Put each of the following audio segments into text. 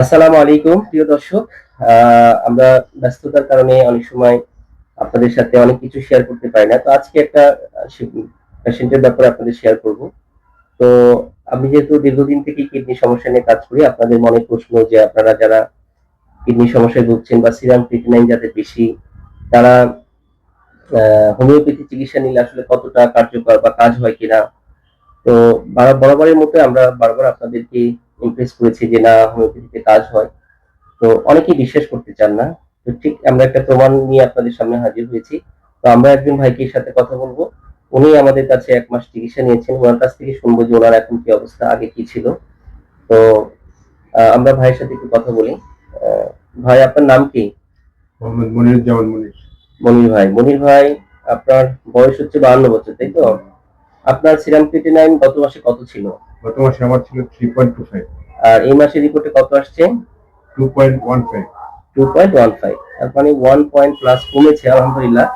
আসসালামু আলাইকুম, প্রিয় দর্শক। আমরা ব্যস্ততার কারণে অনেক সময় আপনাদের সাথে অনেক কিছু শেয়ার করতে পারি না। তো আজকে একটা পেশেন্টের ব্যাপারে আপনাদের শেয়ার করব। তো আমি যেহেতু দীর্ঘদিন থেকে কিডনি সমস্যা নিয়ে কাজ করি, আপনাদের মনে প্রশ্ন যে আপনারা যারা কিডনি সমস্যায় ভুগছেন বা সিরাম ক্রিটিনাইন যাদের বেশি, তারা হোমিওপ্যাথি চিকিৎসা নিলে আসলে কতটা কার্যকর বা কাজ হয় কিনা? তো বার- বরাবরের মতো আমরা বারবার আপনাদেরকে ইমপ্রেস করেছি যে না হোমিওপ্যাথিতে কাজ হয়। তো অনেকেই বিশ্বাস করতে চান না। তো ঠিক আমরা একটা প্রমাণ নিয়ে আপনাদের সামনে হাজির হয়েছি। তো আমরা একজন ভাইকে সাথে কথা বলব। উনি আমাদের কাছে এক মাস চিকিৎসা নিয়েছেন। ওনার কাছ থেকে শুনব যে ওনার এখন কি অবস্থা আগে কি ছিল। তো আমরা ভাইয়ের সাথে একটু কথা বলি। ভাই আপনার নাম কি? মোহাম্মদ মনিরুজ্জামান মনির। মনির ভাই। মনির ভাই আপনার বয়স হচ্ছে বাহান্ন বছর তাই তো? আপনার সিরাম ক্রিটিনাইন গত মাসে কত ছিল? গত মাসে আমার ছিল থ্রি পয়েন্ট টু ফাইভ আর এই মাসের রিপোর্টে কত আসছে? Two point one five two point one five তার মানে ওয়ান পয়েন্ট প্লাস কমেছে আলহামদুলিল্লাহ।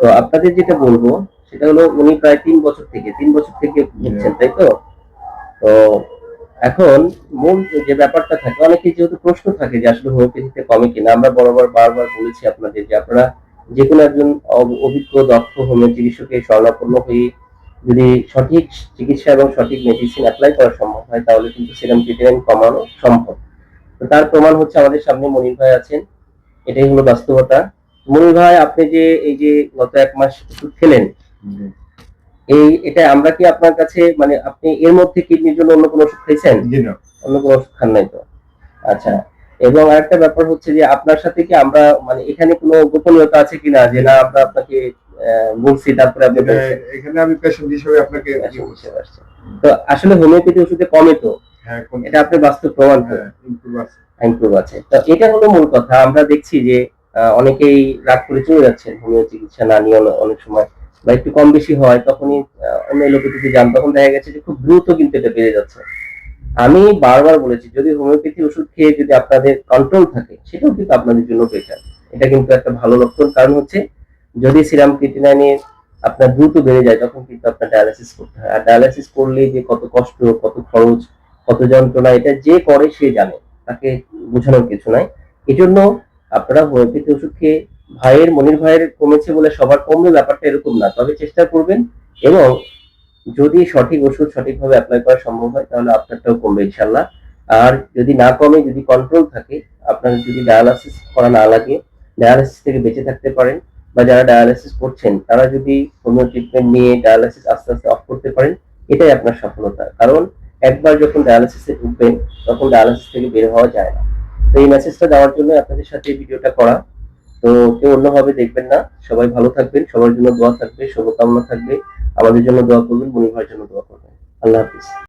তো আপনাদের যেটা বলব সেটা হলো উনি প্রায় তিন বছর থেকে তিন বছর থেকে ভুগছেন তাই তো? তো এখন মূল যে ব্যাপারটা থাকে অনেকে যেহেতু প্রশ্ন থাকে যে আসলে হোমিওপ্যাথিতে কমে কিনা আমরা বরাবর বারবার বলেছি আপনাদের যে আপনারা যে কোনো একজন অভিজ্ঞ দক্ষ হোমিও চিকিৎসকের শরণাপন্ন হয়ে যদি সঠিক চিকিৎসা এবং সঠিক মেডিসিন অ্যাপ্লাই করা সম্ভব হয় তাহলে কিন্তু সিরাম ক্রিটিনাইন কমানো সম্ভব। তো তার প্রমাণ হচ্ছে আমাদের সামনে মনির ভাই আছেন। এটাই হলো বাস্তবতা। মনির ভাই আপনি যে এই যে গত এক মাস ওষুধ খেলেন এই এটা আমরা কি আপনার কাছে মানে আপনি এর মধ্যে কিডনির জন্য অন্য কোনো ওষুধ খাইছেন? অন্য কোনো ওষুধ খান নাই তো? আচ্ছা। এবং আরেকটা ব্যাপার হচ্ছে যে আপনার সাথে কি আমরা মানে এখানে কোনো গোপনীয়তা আছে কিনা যে না আমরা আপনাকে বলছি তারপরে আপনি এখানে আমি পেশেন্ট হিসেবে আপনাকে বুঝতে পারছি। তো আসলে হোমিওপ্যাথি ওষুধে কমে তো। হ্যাঁ এটা আপনি বাস্তব প্রমাণ তো। হ্যাঁ আছে। তো এটা হলো মূল কথা। আমরা দেখছি যে অনেকেই রাগ করে চলে যাচ্ছেন হোমিও চিকিৎসা না নিয়ে অনেক সময়। বা একটু কম বেশি হয় তখনই অন্য এলোপ্যাথিতে যান তখন দেখা গেছে যে খুব দ্রুত কিন্তু এটা বেড়ে যাচ্ছে। আমি বারবার বলেছি যদি হোমিওপ্যাথি ওষুধ খেয়ে যদি আপনাদের কন্ট্রোল থাকে সেটাও কিন্তু আপনাদের জন্য বেটার এটা কিন্তু একটা ভালো লক্ষণ। কারণ হচ্ছে যদি সিরাম ক্রিটিনাইনের আপনার দ্রুত বেড়ে যায়, তখন কিন্তু আপনার ডায়ালিসিস করতে হয়। আর ডায়ালিসিস করলে যে কত কষ্ট, কত খরচ, কত যন্ত্রণা, এটা যে করে সে জানে। তাকে বোঝানোর কিছু নাই। এজন্য জন্য আপনারা হোমিওপ্যাথি ওষুধ খেয়ে ভাইয়ের, মনির ভাইয়ের কমেছে বলে সবার কমবে ব্যাপারটা এরকম না। তবে চেষ্টা করবেন এবং যদি সঠিক ওষুধ সঠিকভাবে অ্যাপ্লাই করা সম্ভব হয়, তাহলে আপনারটাও কমবে ইনশাল্লাহ আর যদি না কমে, যদি কন্ট্রোল থাকে, আপনার যদি ডায়ালিসিস করা না লাগে ডায়ালিসিস থেকে বেঁচে থাকতে পারেন। বা যারা ডায়ালিসিস করছেন, তারা যদি হোমিও ট্রিটমেন্ট নিয়ে ডায়ালিসিস আস্তে আস্তে অফ করতে পারেন, এটাই আপনার সফলতা। কারণ একবার যখন ডায়ালিসিসে ঢুকবেন, তখন ডায়ালিসিস থেকে বের হওয়া যায় না। তো এই মেসেজটা দেওয়ার জন্য আপনাদের সাথে ভিডিওটা করা। তো কেউ অন্যভাবে দেখবেন না। সবাই ভালো থাকবেন, সবার জন্য দোয়া থাকবে, শুভকামনা থাকবে। আমাদের জন্য দোয়া করবেন, মনির ভাইয়ের জন্য দোয়া করবেন। আল্লাহ হাফিজ।